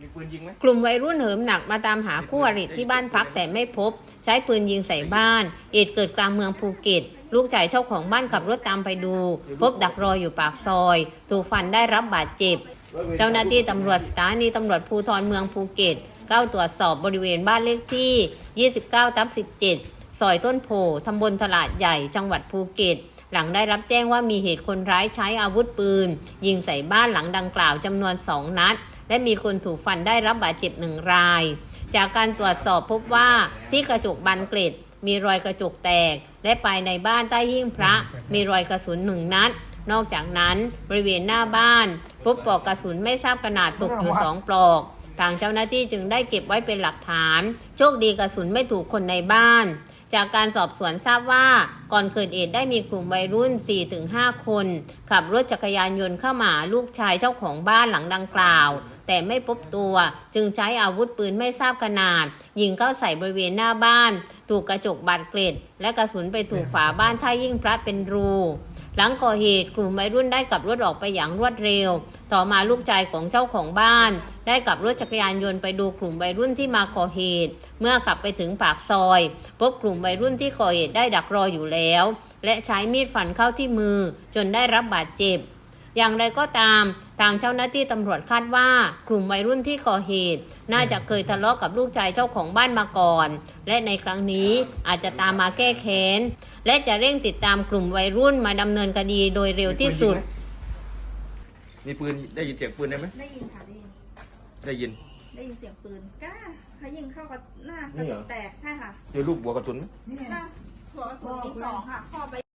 มีปืนยิงไหมกลุ่มวัยรุ่นเหิมหนักมาตามหาคู่อริที่บ้านพักแต่ไม่พบ ใช้ปืนยิงใส่บ้านเหตุเกิดกลางเมืองภูเก็ต ลูกชายเจ้าของบ้านขับรถตามไปดู พบดักรออยู่ปากซอย ถูกฟันได้รับบาดเจ็บ เจ้าหน้าที่ตำรวจสถานีตำรวจภูธรเมืองภูเก็ตเข้าตรวจสอบบริเวณบ้านเลขที่ 29ทับ17 ซอยต้นโพตำบลตลาดใหญ่จังหวัดภูเก็ตหลังได้รับแจ้งว่ามีเหตุคนร้ายใช้อาวุธปืน ยิงใส่บ้านหลังดังกล่าวจำนวนสองนัด และมีคนถูกฟันได้รับบาดเจ็บหนึ่งราย จากการตรวจสอบพบว่าที่กระจกบานเกล็ด มีรอยกระจกแตก และภายในบ้านใต้หิ้งพระ มีรอยกระสุนหนึ่งนัดนอกจากนั้นบริเวณหน้าบ้านพบปลอกกระสุนไม่ทราบขนาดตกอยู่สองปลอก ทางเจ้าหน้าที่จึงได้เก็บไว้เป็นหลักฐาน โชคดีกระสุนไม่ถูกคนในบ้าน จากการสอบสวนทราบว่าก่อนเกิดเหตุได้มีกลุ่มวัยรุ่น 4-5 คน ขับรถจักรยานยนต์เข้ามาลูกชายเจ้าของบ้านหลังดังกล่าว แต่ไม่พบตัว จึงใช้อาวุธปืนไม่ทราบขนาด ยิงเข้าใส่บริเวณหน้าบ้าน ถูกกระจกบานเกล็ด และกระสุนไปถูกฝาบ้านท่ายิ่งพระเป็นรู หลังก่อเหตุกลุ่มวัยรุ่นได้ขับรถออกไปอย่างรวดเร็ว ต่อมาลูกชายของเจ้าของบ้าน ได้ขับรถจักรยานยนต์ไปดูกลุ่มวัยรุ่นที่มาก่อเหตุ เมื่อขับไปถึงปากซอย พบกลุ่มวัยรุ่นที่ก่อเหตุได้ดักรออยู่แล้ว และใช้มีดฟันเข้าที่มือ จนได้รับบาดเจ็บ อย่างไรก็ตาม ทางเจ้าหน้าที่ตำรวจคาดว่า กลุ่มวัยรุ่นที่ก่อเหตุ น่าจะเคยทะเลาะกับลูกชายเจ้าของบ้านมาก่อน และในครั้งนี้อาจจะตามมาแก้แค้นและจะเร่งติดตามกลุ่มวัยรุ่นมาดำเนินคดีโดยเร็วที่สุด มีปืนได้ยินเสียงปืนได้ไหมได้ยินค่ะได้ยินได้ยิน ได้ยินเสียงปืนกล้าเขายิงเข้ากับหน้ากระจกแตกใช่ค่ะเจอลูกบัวกระสุนไหมหน้าหัวกระสุนมีสองค่ะเข้าไป